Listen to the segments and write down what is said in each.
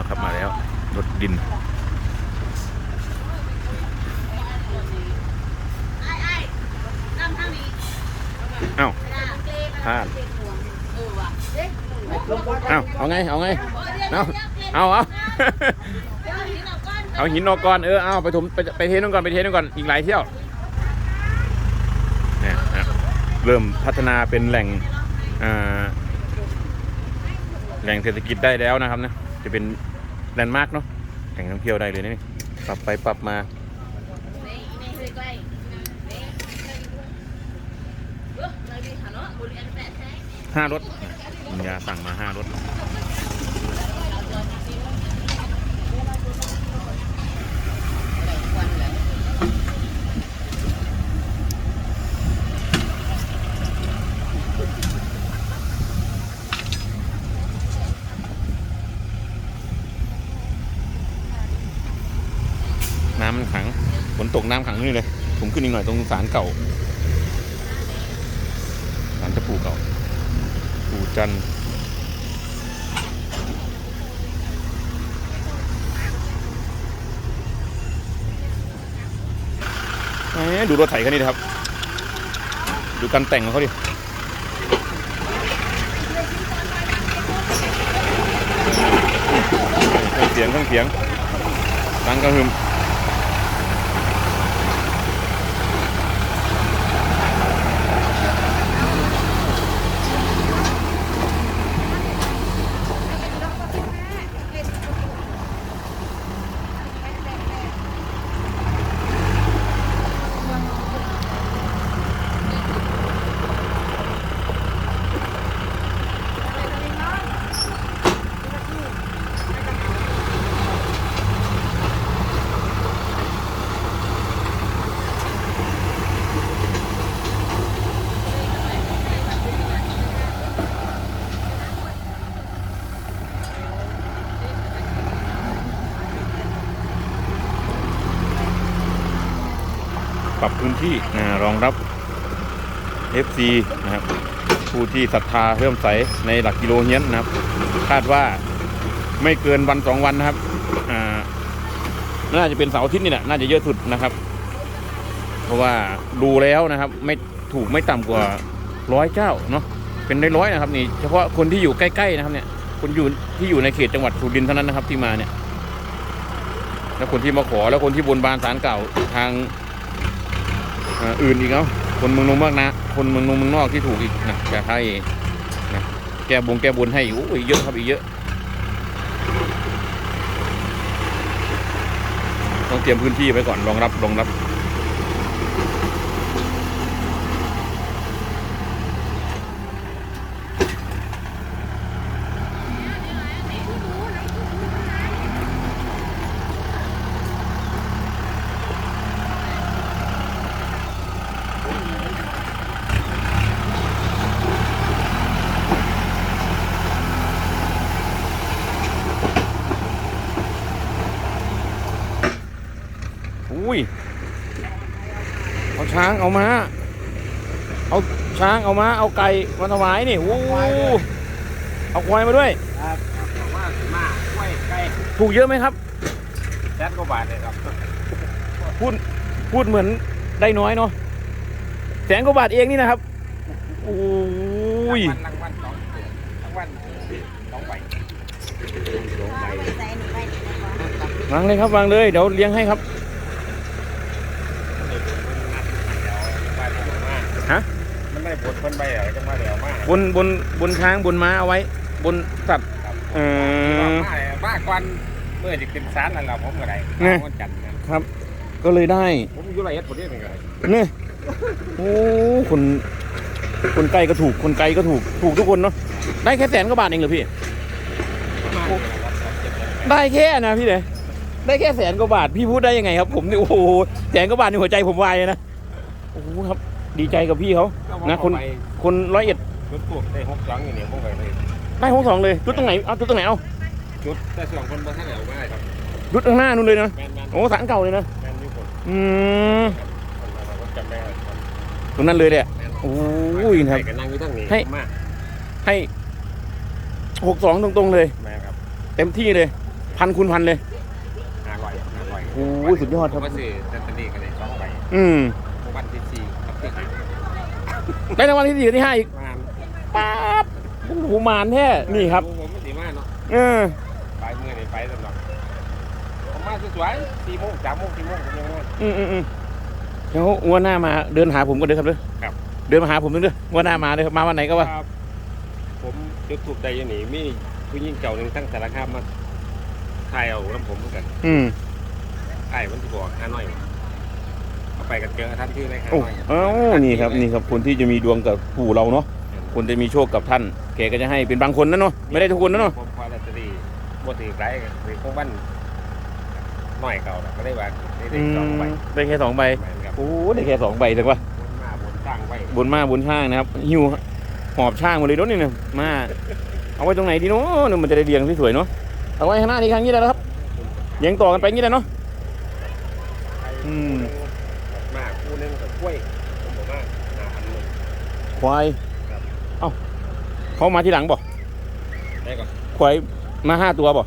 แล้วครับมาแล้วรถดินไอ้ไอ้น้ำทางนี้เอ้าพลาดเออว่ะเด็กเอ้าเอาไง เอาไง เอาเอาเอาเอาหินออกก่อน เออ เอาไปถมไปไปเทนู่นก่อน ไปเทนู่นก่อน อีกหลายเที่ยวเนี่ยนะเริ่มพัฒนาเป็นแหล่งอ่าแหล่งเศรษฐกิจได้แล้วนะครับนะ จะเป็น แลนด์มาร์กเนาะแหล่งท่องเที่ยวได้เลยนี่ปรับไปปรับมาห้ารถยาสั่งมาห้ารถ น้ำมันขัง ฝ น้ำขังนี่เลย ผมขึ้นอีกหน่อยตรงศาลเก่าศาลเจ้าปู่เก่า ปู่จันทร์แหมดูรถไถคันนี้ดิครับ ดูการแต่งของเขาดิเครื่องเสียงเครื่องเสียงดังกระหึ่ม ปรับพื้นที่อ่ารองรับ FC นะครับผู้ที่ศรัทธาเริ่มใสในหลักกิโลเฮียนนะครับ คาดว่าไม่เกินวันสองวันนะครับน่าจะเป็นเสาร์อาทิตย์นี่แหละน่าจะเยอะสุดนะครับ เพราะว่าดูแล้วนะครับ ไม่ถูกไม่ต่ำกว่าร้อยเจ้าเนาะเป็นร้อยๆนะครับนี่เฉพาะคนที่อยู่ใกล้ๆนะครับเนี่ยคนอยู่ที่อยู่ในเขตจังหวัดสุรินทร์เท่านั้นนะครับที่มาเนี่ย แล้วคนที่มาขอแล้วคนที่บนบานสารเก่าทาง อื่นอีกเนาะคนเมืองนงมากนะ คนเมืองนงเมืองนอกที่ถูกอีกนะจะให้นะแก้บงแก้บนให้อีกโอ้ยเยอะครับอีกเยอะต้องเตรียมพื้นที่ไว้ก่อนรองรับรองรับ อุ้ย เอาช้างเอามา เอาช้างเอามา เอาไก่มาถวายนี่โอ้เอาควายมาด้วยครับมามาไว้ไก่ถูกเยอะไหมครับแสนกว่าบาทเลยครับ พูด พูดเหมือนได้น้อยเนาะแสนกว่าบาทเองนี่นะครับโอ้ยรางวัลรางวัลสองรางวัลสองใบสองใบวางเลยครับวางเลย เดี๋ยวเลี้ยงให้ครับ ฮะ มันได้บทคนใบเหรอจังว่าเดี๋ยวมาบนบนบนช้างบนม้าเอาไว้ บนสัตว์ครับเออมามาก่อนเมื่อจะขึ้นศาลนั่นแหละผมก็ได้ไงวันจันทร์นั่นครับ ก็เลยได้ ผมอยู่ไรเอ็ดผมเรียกเป็นไงนี่โอ้คนคนไกลก็ถูกคนไกลก็ถูกถูกทุกคนเนาะได้แค่แสนกว่าบาทเองเหรอพี่มาเนี่ยครับสองเจ็ดเลยได้แค่นะพี่เลยได้แค่แสนกว่าบาทพี่พูดได้ยังไงครับ ผมนี่โอ้โหแสนกว่าบาทในหัวใจผมวายเลยนะโอ้โหครับ ดีใจกับพี่เขานะคนไปคนร้อยเอ็ดจุดพวกได้หกสองอย่างนี้ผมก็เลยได้หกสองเลยจุดตรงไหนเอาจุดตรงไหนเอาจุดแต่ส่วนคนบนท่านเหลวไม่ได้ครับจุดข้างหน้านู่นเลยนะแมนแมนโอ้สารเก่าเลยนะแมนอยู่คนอืมผมจำได้ครับตรงนั้นเลยเนี่ยแมนโอ้ยครับให้กันนั่งอยู่ทั้งนี้ให้มาให้หกสองตรงๆเลยแมนครับเต็มที่เลยพพันคูณพันเลยห้าร้อยห้าร้อยโอ้ยสุดยอดผครัมบก็ซื้อลอตเตอรี่กันเลยสองใบอืม วันที่สี่กับที่ห้า ได้รางวัลที่สี่กับที่ห้าอีกมาป๊าบโอ้โหมานแท้นี่ครับ ผมไม่สีมาเนาะเออไปเมื่อไหร่ไปสำหรับผมมาสวยๆสี่โมงสามโมงสี่โมงผมยังมาอืมอืมอืมเดี๋ยวงวันหน้ามาเดินหาผมก็เด้อครับเด้อครับ เดินมาหาผมเด้องวดหน้ามาเลยครับมาวันไหนก็ว่าครับผมจุดถูกใจอย่างนี้มีผู้หญิงเก่าหนึ่งตั้งสารคามมาถ่ายเอาน้ำผมเหมือนกันอืมถ่ายมันที่บอกห้าน้อยเอา ไปกันเจอท่านชื่ออะไรห้าโอ้น้อยเอ้านี่ครับนี่ครับคนที่จะมีดวงกับปู่เราเนาะคนจะมีโชคกับท่านแกก็จะให้เป็นบางคนนะเนาะไม่ได้ทุกคนนะเนาะผมพอลอตเตอรี่บ่ถือไรถือของบ้านน้อยเก่าน่ะก็ได้ว่าได้อืได้สองใบมได้แค่สองใบแม่นครับโอ้ได้แค่สองใบถึงว่าบนมาบนตั้งไว้บนมาบนช่างนะครับหิวหอบช่างมาเลยรถนี่เนี่ยมาเอาไว้ตรงไหนดีเนาะเนี่ยมันจะได้เรียงสวยๆเนาะเอาไว้ข้างหน้านี่ครั้งนี้แหละครับเรียงต่อกันไปงี้แหละเนาะ อืม มากคู่หนึงกับกล้วยผมบอกว่าหาอันหนึง ควายเอ้าเขามาทีหลังบ่ได้ก่อนควายมาห้าตัวบ่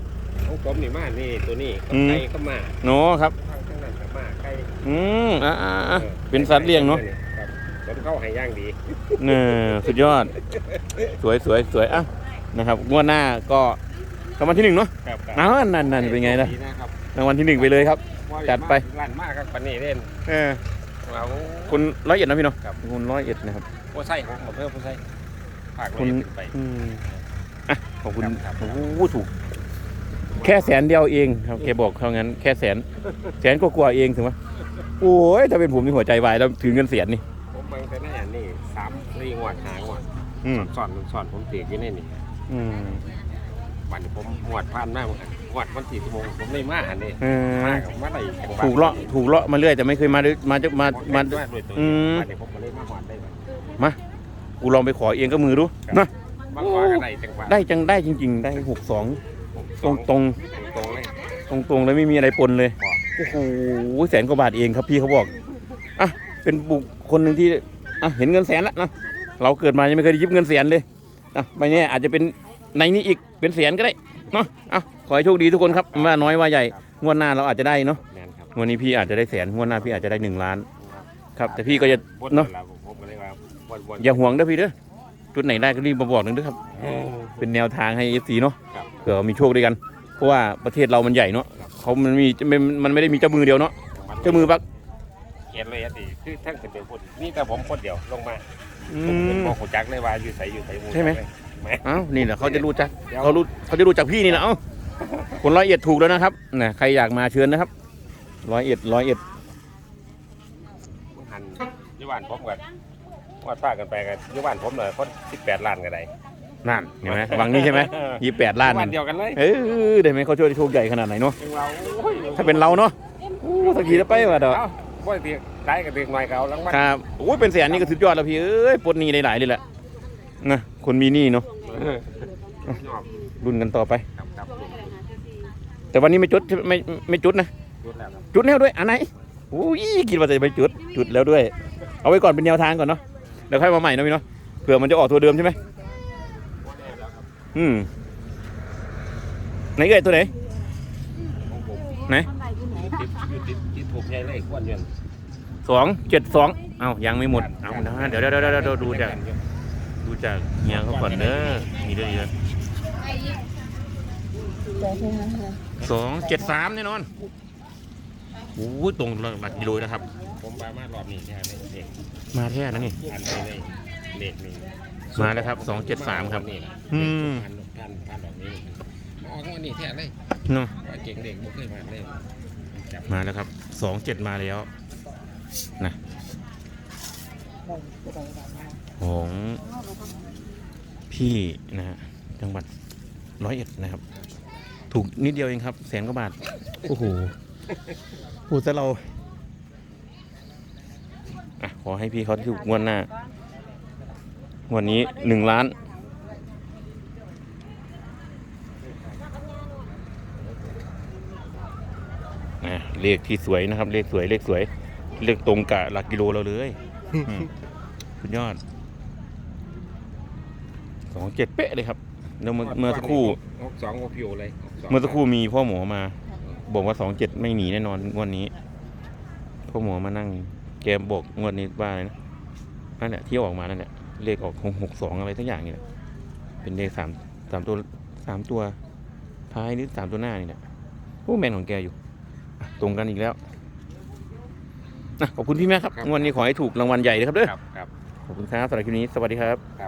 ของผมนี่มานี่ตัวนี้กับอืม ไก่ก็มาเนาะครับ ทางข้างนั้นกับมาไก่อืมอ่าอ่าอ่าเป็นสัตว์เลี้ยงเนาะครับผมเข้าให้ย่างดีเนี่ยสุดยอด สวยสวยสวยอะนะครับงวดหน้าก็รางวัลที่หนึ่งเนาะครับครับอ้าวนั่นนั่นเป็นไงล่ะดีนะครับรางวัลที่หนึ่งไปเลยครับ จัดไป ลั่นมากครับปันนี้เล่นเออ เอาคุณร้อยเอ็ดนะพี่เนาะครับคุณร้อยเอ็ดนะครับ ผู้ใส่ผมมาเพิ่มผู้ใส่ฝากคุไว้ณขึ้นไป อืมอะขอบคุณครับ โอ้โหถูก แค่แสนเดียวเองครับแกบอกเขางั้นแค่แสน แสนก็กลัวาๆเองถึงว่าโอ้ยถ้าเป็นผมนี่หัวใจวายแล้วถึงเงินเสียนนี่ ผมบางแต่หน้านี่สามสี่งวดหางวดอืมสอนสอนผมตีอยู่ในนี่อืมวันนี้ผมงวดผ่านมากเหมือนกัน งวดวันที่สิบโมงผมได้มาหันนี่เออ มากับมาได้จังหวะถูกเลาะถูกเลาะมาเรื่อยแต่ไม่เคยมาด้วยมาจะมามาด้วยตัวอืมวันนี้ผมก็เลยมาหวดได้เลยมากูลองไปขอเองก็มือดูนะมาขวากันได้จังหวะได้จังได้จริง ๆ ได้หกสองตรงตรงตรงๆเลยตรงตรงๆเลยไม่มีอะไรปนเลยบอกโอ้โหแสนกว่าบาทเองครับพี่เขาบอกอะเป็นบุคคลหนึ่งที่อะเห็นเงินแสนแล้วนะเราเกิดมายังไม่เคยได้ยิบเงินแสนเลยอะไม่แน่อาจจะเป็นในนี้อีกเป็นแสนก็ได้ เนาะอะขอให้โชคดีทุกคนครับไม่ว่าน้อยว่าใหญ่งวดหน้าเราอาจจะได้เนาะแมนครับงวดนี้พี่อาจจะได้แสนงวดหน้าพี่อาจจะได้หนึ่งล้าน ครับ แต่พี่ก็จะวนเนาะแล้วผมก็เลยว่าวนวนอย่าห่วงเด้อพี่เด้อจุดไหนได้ก็รีบมาบอกหนึ่งเด้อครับ เออ เป็นแนวทางให้เอฟซีเนาะครับ เผื่อมีโชคด้วยกัน เพราะว่าประเทศเรามันใหญ่เนาะเขามันมีมันมันไม่ได้มีเจ้ามือเดียวเนาะเจ้ามือปักเขียนเลยอะดิคือทั้งคนเดียวคนนี่แต่ผมคนเดียวลงมาอืผมเป็นม บอกหัวจักเลยว่าอยู่ใส่อยู่ใส่ใช่ไหม ไหมเอ้านี่แหละเขาจะรู้จักเดี๋ยวเขารู้เขาจะรู้จักพี่นี่แหละเอ้าคนร้อยเอ็ดถูกแล้วนะครับนะใครอยากมาเชิญนะครับร้อยเอ็ดร้อยเอ็ดหันยี่บ้านผมกันว่าป้ากันไปกันยี่บ้านผมเลยคนสิบแปดล้านกันได้นั่นเห็นไหมวังนี้ใช่ไหมยี่แปดล้านบ้านเดียวกันเลยเออได้ไหมเขาช่วยได้โชคใหญ่ขนาดไหนเนาะถึงเราโอ้ยถ้าเป็นเราเนาะอู้สักทีจะไปว่ะเด้อเอ้าบ่ได้เตียงได้กับเตียงหน่อยเขาหลังบ้านครับโอ้ยเป็นแสนนี่ก็สุดยอดแล้วพี่เอ้ยปลดหนี้ได้หลายเลยแหละนะคนมีหนี้เนาะเออยอม รุ่นกันต่อไปครับครับแต่วันนี้ไม่จุดใช่ไหมไม่ไม่จุดนะยุดแล้วครับจุดแล้วด้วยอันไหนโอ้ยคิดว่าจะไปจุด จุดแล้วด้วย เอาไว้ก่อนเป็นแนวทางก่อนเนาะเดี๋ยวค่อยมาใหม่นะพี่เนาะเผื่อมันจะออกตัวเดิมใช่ไหมอืมไหนเอ่ยตัวไหนของผมไหนติดอยู่ติดติดถูกใหญ่เลยควนเงินสองเจ็ดสองเอ้ายังไม่หมด เอานะเดี๋ยวเดี๋ยวเดี๋ยวเดี๋ยวดูจาก ดูจากเฮียเขาก่อนเด้อนี่เด้อนี่เด้อสองเจ็ดสามแน่นอนโอ้ยตรงหลักกิโลนะครับ ผมปามารอบนี้แค่นี้เด็กมาแท้นะนี่อันนี้เลยเด็กนี่มาแล้วครับสองเจ็ดสามครับนี่แหละอืมพันพันพันดอกนี้มาออกวันนี้แท้เลยเนาะว่าเก่งเด็กบ่เคยมาเลยจับมาแล้วครับสองเจ็ดมาแล้วนะ ของพี่นะฮะจังหวัดร้อยเอ็ดนะครับ ถูกนิดเดียวเองครับ แสนกว่าบาท โอ้โหพูดซะเราอะขอให้พี่เขาถูกงวดหน้างวดนี้หนึ่งล้านนะเลขที่สวยนะครับ เลขสวยเลขสวย เลขตรงกับหลักกิโลเราเลยอืมสุดยอด สองเจ็ดเป๊ะเลยครับแล้วเมื่อเมื่อสักครู่หกอกสองโอพิโอเลยกสงเมื่อสักครู่มีพ่อหมอมา บอกว่าสองเจ็ดไม่หนีแน่นอนงวดนี้ พ่อหมอมานั่งแกบอกงวดนี้ว่าอะไรนะนั่นแหละที่ออกมานั่นแหละเลขออกหกหกสองอะไรทั้งอย่างนี่แหละเป็นเลขสามสามตัวสามตัว ท้ายหรือสามตัวหน้านี่แหละโอ้แมนของแกอยู่อะตรงกันอีกแล้วอะขอบคุณพี่แม่ครับงวดนี้ขอให้ถูกรางวัลใหญ่เลยครับเด้อครับครับ ขอบคุณครับสำหรับคลิปนี้สวัสดีครับ